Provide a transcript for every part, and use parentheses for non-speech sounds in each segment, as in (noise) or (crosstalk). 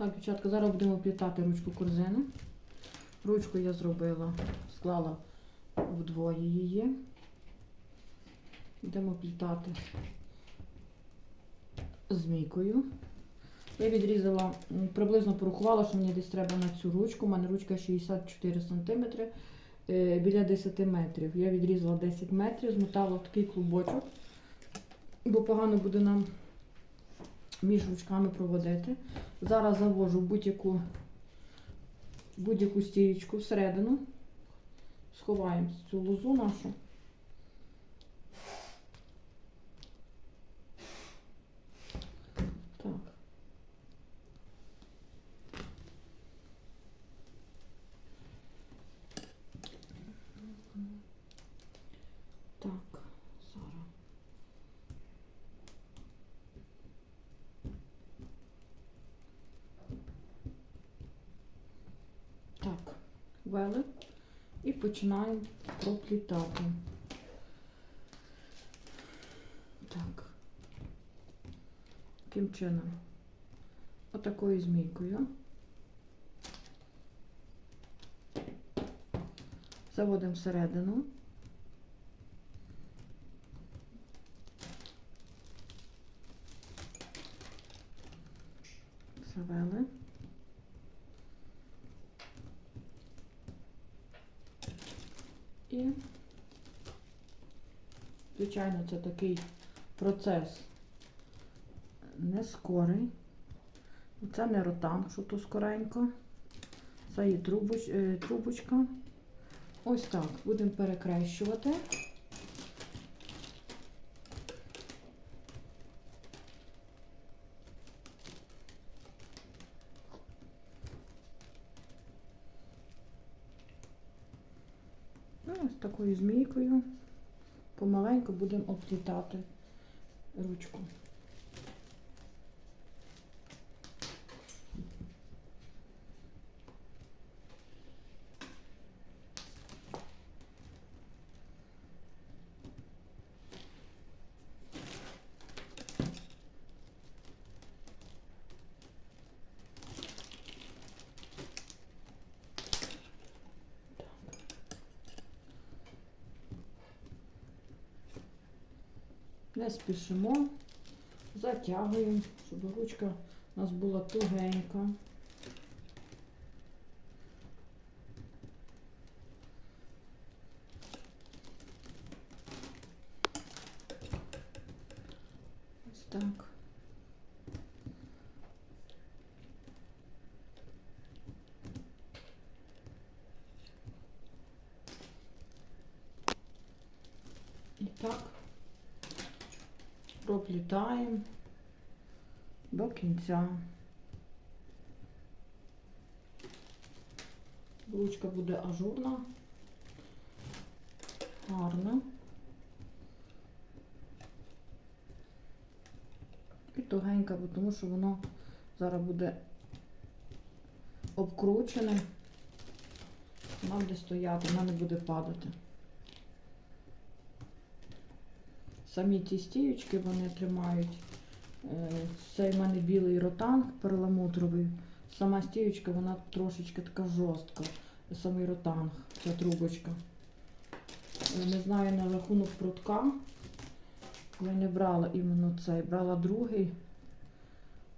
Так, дівчатка, зараз будемо плітати ручку корзини. Ручку я зробила, склала вдвоє її. Йдемо плітати змійкою. Я відрізала, приблизно порахувала, що мені десь треба на цю ручку. У мене ручка 64 см біля 10 метрів. Я відрізала 10 метрів, змотала такий клубочок, бо погано буде нам між ручками проводити. Зараз завожу будь-яку будь-яку стієчку всередину. Сховаємо цю лозу нашу. Так. Так, зараз. Так, вели і починаємо проплітати. Так. Таким чином. Отакою змійкою. Заводимо всередину. І, звичайно, це такий процес не скорий. Це не ротан, що то скоренько. Це є е, трубочка. Ось так. Будемо перекрещувати. Ну, ось такою змійкою помаленьку будемо обплітати ручку. Не спішимо, затягуємо, щоб ручка у нас була тугенька. Ось так. І так проплітаємо до кінця. Ручка буде ажурна, гарна. І тугенька, тому що воно зараз буде обкручене. Вона буде стояти, вона не буде падати. Самі ті стіючки вони тримають. Е, Цей в мене білий ротанг перламутровий. Сама стіючка, вона трошечки така жорстка. Самий ротанг, ця трубочка. Е, Не знаю на рахунок прутка. Я не брала іменно цей, брала другий.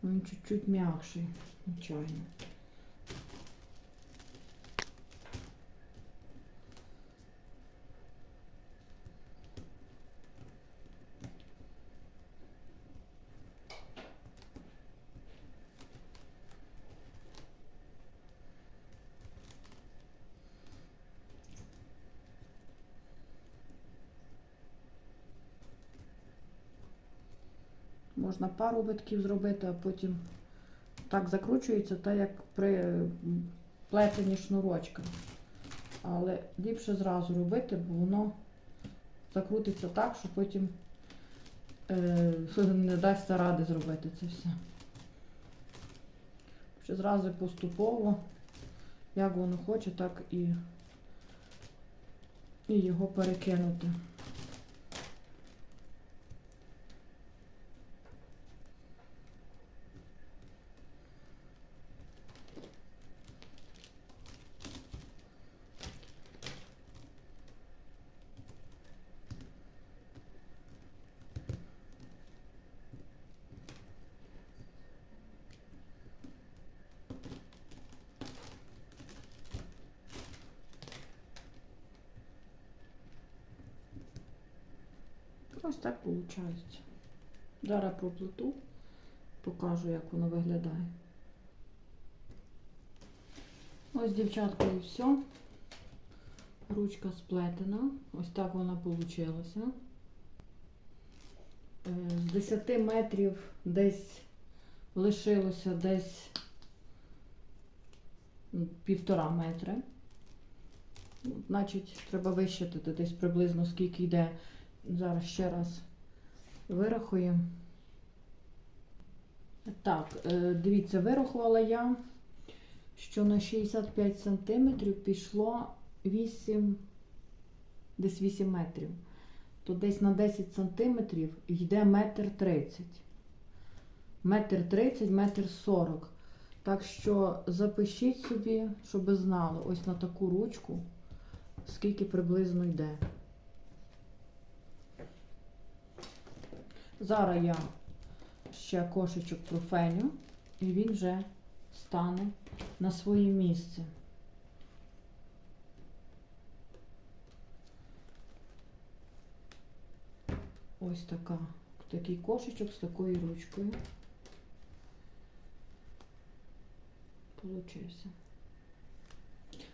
Він чуть-чуть м'якший, звичайно. Можна пару витків зробити, а потім так закручується, так як при плетенні шнурочка. Але ліпше зразу робити, бо воно закрутиться так, що потім е, (laughs) не дасться ради зробити це все. Ще зразу поступово, як воно хоче, так і, і його перекинути. Ось так виходить. Зараз проплету, покажу, як воно виглядає. Ось, дівчатка, і все. Ручка сплетена. Ось так вона вийшла. З 10 метрів десь лишилося десь півтора метри. Ну, Значить, треба вищитати десь приблизно скільки йде. Зараз ще раз вирахуємо. Так, е, дивіться, вирахувала я, що на 65 сантиметрів пішло 8, десь 8 метрів. То десь на 10 сантиметрів йде метр 30. Метр 30, метр 40. Так що запишіть собі, щоб знали, ось на таку ручку, скільки приблизно йде. Зараз я ще кошечок профеню, і він вже стане на своє місце. Ось така, такий кошечок з такою ручкою. Получився.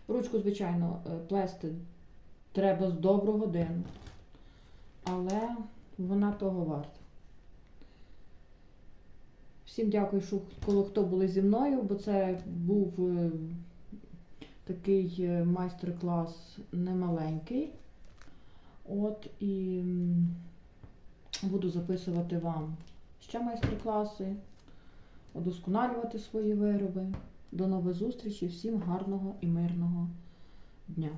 Ручку, звичайно, е, плести треба з добру годину, але вона того варта. Всім дякую, що коло хто були зі мною, бо це був е, такий е, майстер-клас немаленький. От і буду записувати вам ще майстер-класи, удосконалювати свої вироби. До нових зустрічей, всім гарного і мирного дня!